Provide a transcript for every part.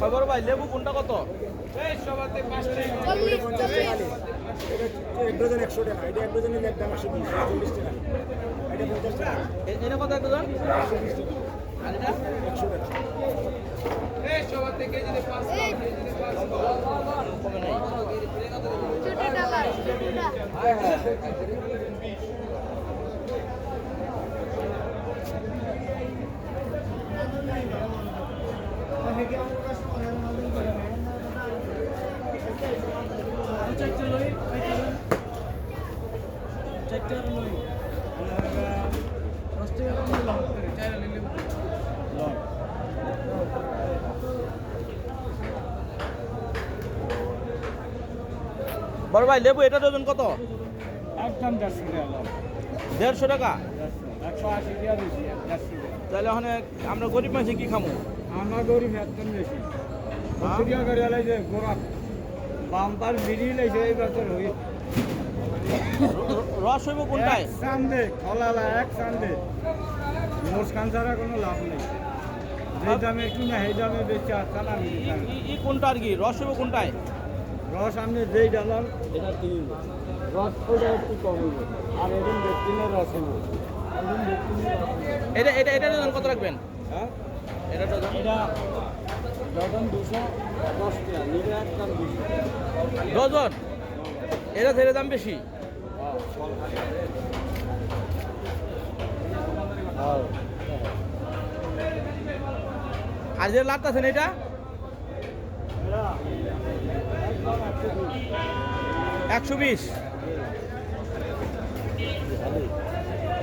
খবর ভাই লেবু কোনটা কত এক ডজন এক ডজনের এক দাম আসে চল্লিশ টাকা এটা পঞ্চাশ টাকা কমে নাই ছোটটা লাল ছোটটা বড় ভাই লেবু এটা ডজন কত? একদম দেড়শো টাকা তাহলে ওখানে আমরা গরিব মানুষ কি খামো? আমার গরিব একদম বেশি। হ্যাঁ? বাম্পার বিড়ি লাইছে এই বছর হই রস হইব কোনটায়? এক সান্দে কলালা এক সান্দে মুসকান ছাড়া কোনো লাভ নেই। যে দামে কিনা সেই দামে বেচে আসতাম আমি ই- কোনটা আর কি? রস হইব কোনটায়? রস আপনি যেই ডালাম এটা কিনব রস ওটা একটু কম হইব। আর এরকম ব্যক্তিনের রস হইব। এটা এটা এটা ডজন কত রাখবেন? হ্যাঁ? এটা ডজন। এটা ডজন দুশো দশ টাকা। নিবে একদম দুশো ডজন? এটা ধরে দাম বেশি? আর যে লাট আছেন এটা? একশো বিশ।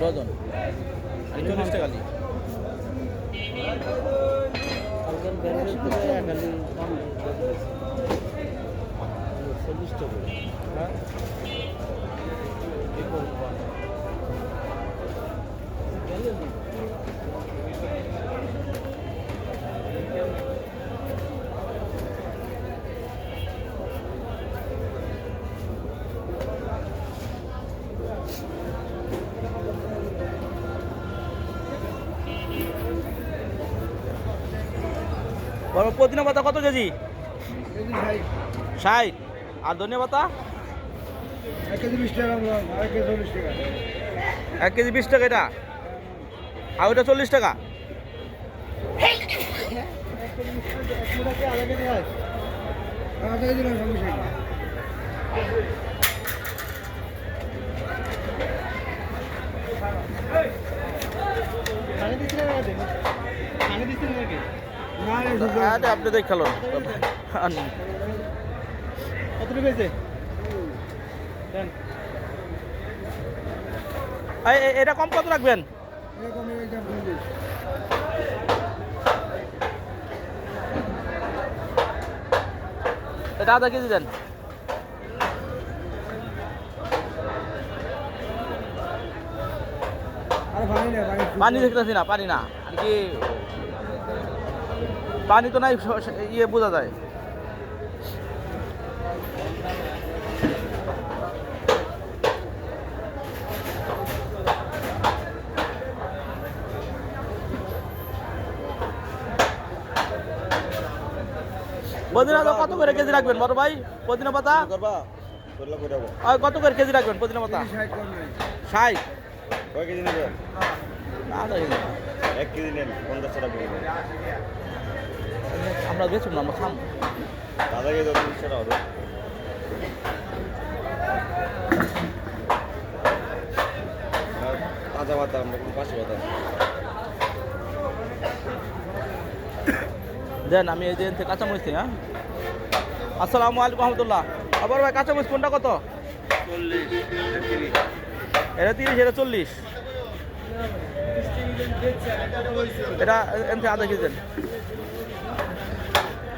ডজন। চল্লিশ টাকা চল্লিশ টাকা। পুদিনা পাতা কত কেজি? ষাট। আর ধনিয়া পাতা? এক কেজি বিশ টাকা এটা? আর ওটা চল্লিশ টাকা? পানি দিচ্ছি না পানি দিচ্ছি নাকি আরে আপনি দেখ খেলো। কত এটা কম কত রাখবেন? এটা আধা কেজি দেন। পানি দেখতেছি না পানি না। আর কি? পানি তো নাই ইয়ে বোঝা যায়। পদিনা কত করে কেজি রাখবেন বড় ভাই? পদিনা পাতা? করবা? করলে আর কত করে কেজি রাখবেন পদিনা পাতা? ষাট। কয় কেজি নেবেন? না। এক কেজি নেন পঞ্চাশ টাকা কেজি নেন। আমরা বেচুন না আমরা খাম কেজি তিরিশ টাকা হবে। তাজা কিন্তু পাশে পাতা দেন আমি এই দিন থেকে কাঁচামরিচ নিই হ্যাঁ? আসসালামু আলাইকুম রহমতুল্লাহ। আবার ভাই কাঁচামরিচ কোনটা কত? এটা তিরিশ এটা চল্লিশ। এটা এন থেকে আধা কেজি দেন।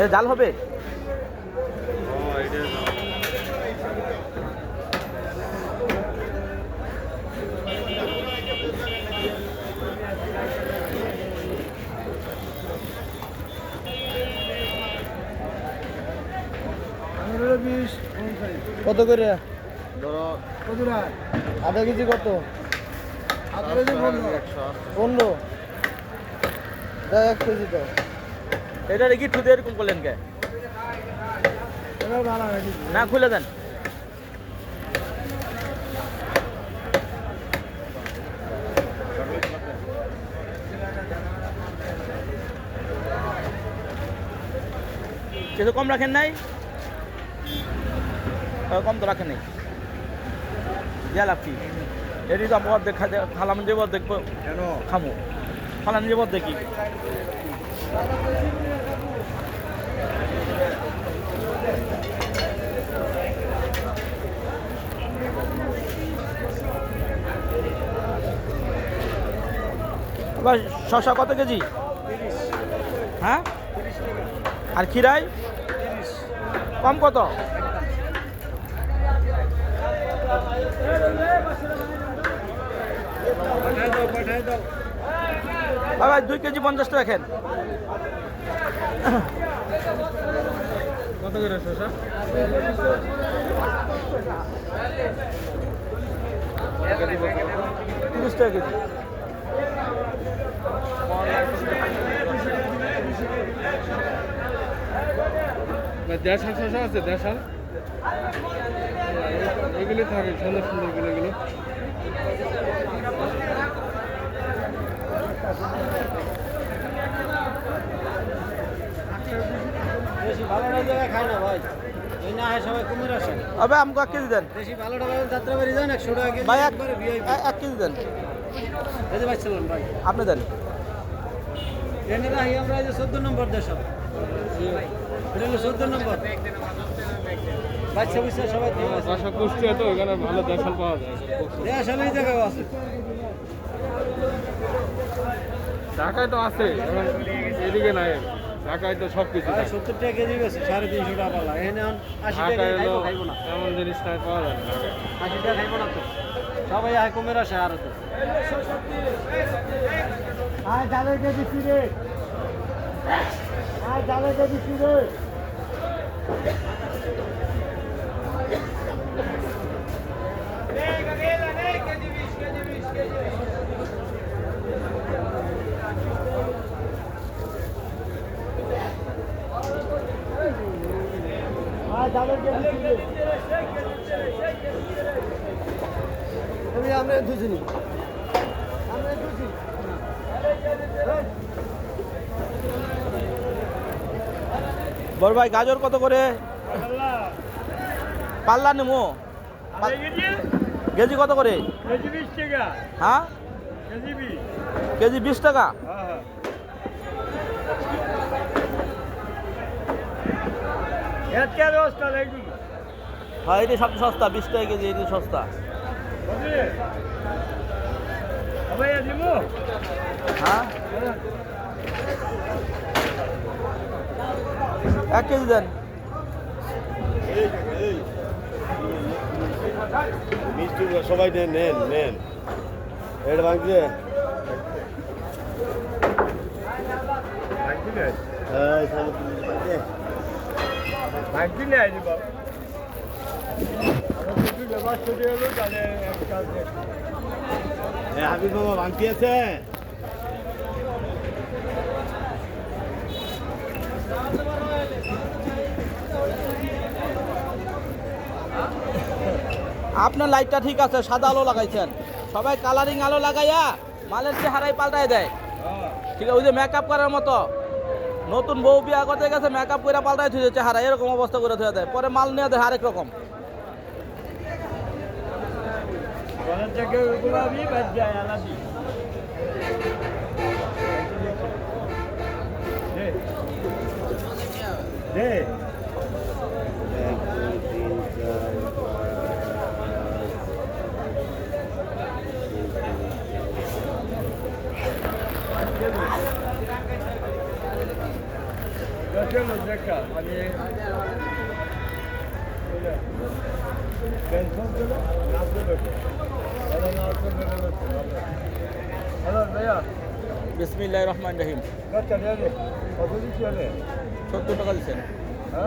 এ জাল হবে? কত করে? আধা কেজি কত? পনেরো। এক কেজি তো। এটা রেখে ঠুতে এরকম করলেন কে না খুলে দেন। কিছু কম রাখেন নাই? কম তো রাখেন নাই। যা লাভছি এটি তো আমার দেখা খালাম যাব দেখব। কেন? খামো। খালাম যাব দেখি। শশা কত কেজি? হ্যাঁ? আর খিরাই কম কত? দাও। বাবা দুই কেজি পঞ্চাশটা রাখেন কত করে শশা তিরিশ টাকা কেজি। দেড়শাল শশা আছে দেড়শাল এগুলি থাকে সুন্দর সুন্দরগুলো এগুলো বেশি ভালোটা জায়গায় খায় না ভাই এই না হয় সবাই কুমির আসে আবে আমাকে এক কেজি দেন। ভাই এক কেজি দেন। এই যে পাচ্ছিলাম ভাই। আপনি দেন। আমরা চোদ্দ নম্বর দেশ। চোদ্দ নম্বর। বাচ্চা বুচ্চা সবাই তো এখানে ভালো দেড়শাল পাওয়া যায়। দেশ হলে আছে। ঢাকায় তো আছে এদিকে নাই। ঢাকায় তো সব কিছু সত্তর টাকা কেজি গেছে সাড়ে তিনশো টাকা পালা। এখানে আশি টাকা এমন জিনিসটা পাওয়া যায়। আশি টাকা খাইবো না তো। সবাই আয় কুমির আসে আর তো আয় জালের কেজি ফিরে। আয় জালের কেজি ফিরে। আয় জালের আমি আমরা দুজনই আমরা দুজনই বড় ভাই গাজর কত করে? পাল্লা নেমো কেজি কত করে? কেজি বিশ টাকা। হ্যাঁ? কেজি বিশ। কেজি বিশ টাকা? হ্যাঁ এটি সবচেয়ে সস্তা বিশ টাকা কেজি এটি সস্তা। হ্যাঁ। এক কেজি দেন। মিষ্টি সবাই নেন নেন নেন। এটা ভাঙছে হ্যাঁ হাবিব বাবা ভাঙতি আছে? হ্যাঁ? আপনার লাইটটা ঠিক আছে সাদা আলো লাগাইছেন। সবাই কালারিং আলো লাগাইয়া মালের চেহারাই পাল্টাই দেয়। ঠিক আছে ওই যে মেকআপ করার মতো। নতুন বউ বিয়া করতে গেছে মেকআপ করে পাল্টাই থুয়ে চেহারা এরকম অবস্থা করে থুয়ে দেয়। পরে মাল নিয়ে দেয় আরেক রকম। ঘরের বিসমিল্লাহ রহমান রহিম. সত্তর টাকা দিচ্ছেন Ha?